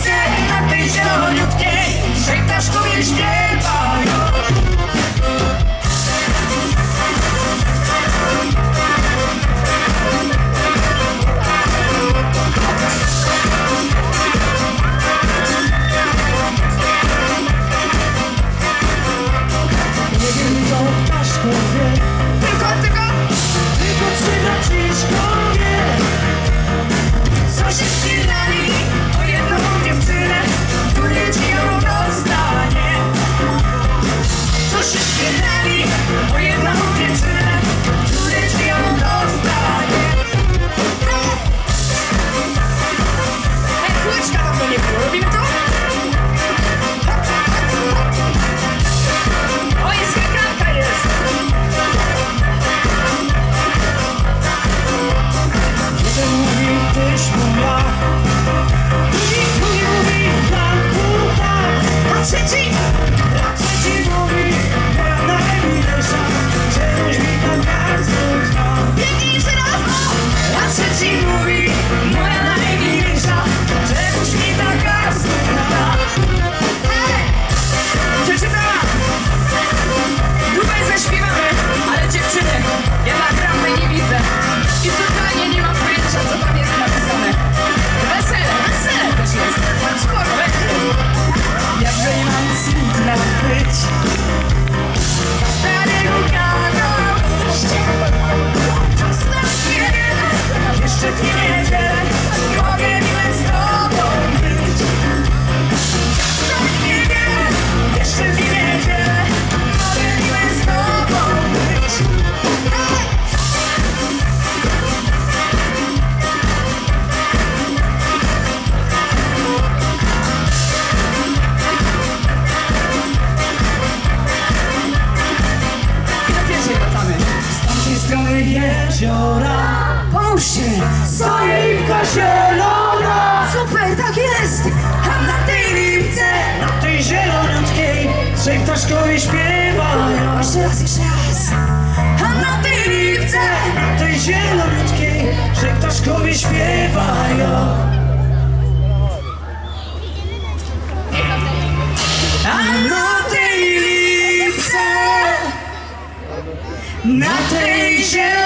Widzę jak ty zieloniutkie Żegnasz kobiet śpiewają jeziora Pomóżcie! Soliwka zielona Super, tak jest! A na tej lipce! Na tej zieloniutkiej Trzej ptaszkowie śpiewają Jeszcze raz, jeszcze raz! A na tej lipce! Na tej zieloniutkiej Trzej ptaszkowie śpiewają A na tej lipce! Na tej zielonieńkiej!